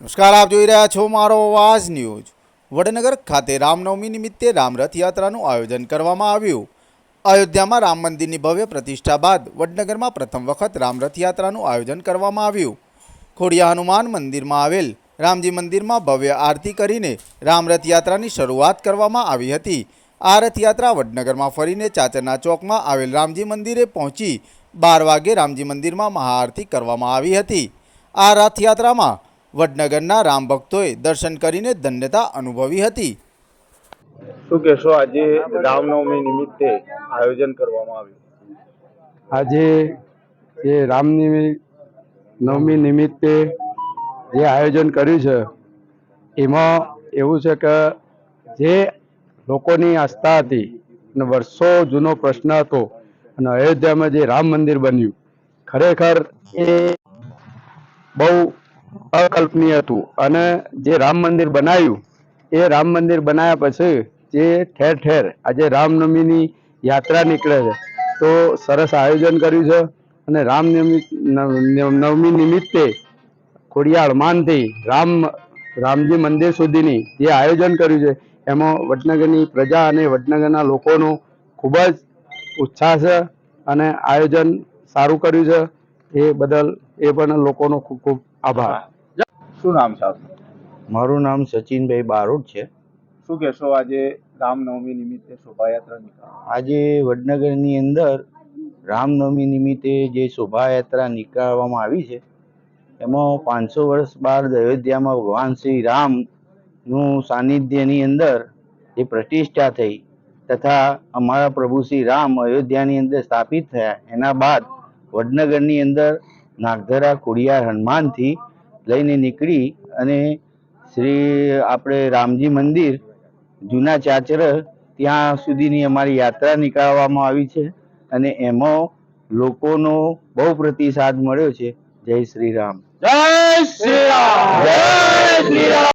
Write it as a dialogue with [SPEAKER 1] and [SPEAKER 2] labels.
[SPEAKER 1] નમસ્કાર, આપ જોઈ રહ્યા છો મારો અવાજ ન્યૂઝ. વડનગર ખાતે રામનવમી નિમિત્તે રામ રથયાત્રાનું આયોજન કરવામાં આવ્યું. અયોધ્યામાં રામ મંદિરની ભવ્ય પ્રતિષ્ઠા બાદ વડનગરમાં પ્રથમ વખત રામ રથયાત્રાનું આયોજન કરવામાં આવ્યું. ખોડિયા હનુમાન મંદિરમાં આવેલ રામજી મંદિરમાં ભવ્ય આરતી કરીને રામ રથયાત્રાની શરૂઆત કરવામાં આવી હતી. આ રથયાત્રા વડનગરમાં ફરીને ચાચરના ચોકમાં આવેલ રામજી મંદિરે પહોંચી બાર વાગે રામજી મંદિરમાં મહાઆરતી કરવામાં આવી હતી. આ રથયાત્રામાં વડનગરના રામ ભક્તોએ દર્શન કરીને ધન્યતા અનુભવી હતી.
[SPEAKER 2] શું કહેશો આજે રામનવમી નિમિત્તે આયોજન કરવામાં આવ્યું?
[SPEAKER 3] આજે જે રામનવમી નવમી નિમિત્તે જે આયોજન કર્યું છે એમાં એવું છે કે જે લોકોની આસ્થા હતી અને વર્ષો જૂનો પ્રશ્ન હતો અને અયોધ્યામાં જે રામ મંદિર બન્યું ખરેખર એ બહુ અકલ્પનીય હતું. અને જે રામ મંદિર બનાવ્યું, એ રામ મંદિર બનાવ્યા પછી જે ઠેર ઠેર આજે રામનવમીની યાત્રા નીકળે છે. તો સરસ આયોજન કર્યું છે. અને રામનવમી નવ- નવમી નિમિત્તે ખોડિયાળ માનથી રામ, રામજી મંદિર સુધીની જે આયોજન કર્યું છે, એમાં વડનગરની પ્રજા અને વડનગરના લોકોનો ખૂબ જ ઉત્સાહ છે અને આયોજન સારું કર્યું છે. એ બદલ એ પણ લોકોનો ખૂબ ખૂબ આભાર.
[SPEAKER 2] શું નામ છે આપનું?
[SPEAKER 4] મારું નામ સચિનભાઈ બારોટ છે.
[SPEAKER 2] શું કહેશો આજે રામનવમી નિમિત્તે શોભાયાત્રા નીકળી
[SPEAKER 4] આજે વડનગરની અંદર રામનવમી નિમિત્તે જે શોભાયાત્રા નીકાળવામાં આવી છે એમાં પાંચસો વર્ષ બાદ અયોધ્યામાં ભગવાન શ્રી રામનું સાનિધ્યની અંદર જે પ્રતિષ્ઠા થઈ તથા અમારા પ્રભુ શ્રી રામ અયોધ્યાની અંદર સ્થાપિત થયા એના બાદ વડનગરની અંદર નાગધરા ખોડિયાર હનુમાનથી લઈને નીકળી અને શ્રી આપણે રામજી મંદિર જૂના ચાચર ત્યાં સુધીની અમારી યાત્રા નીકાળવામાં આવી છે અને એમાં લોકોનો બહુ પ્રતિસાદ મળ્યો છે. જય શ્રી રામ. જય શ્રી રામ. જય શ્રી રામ.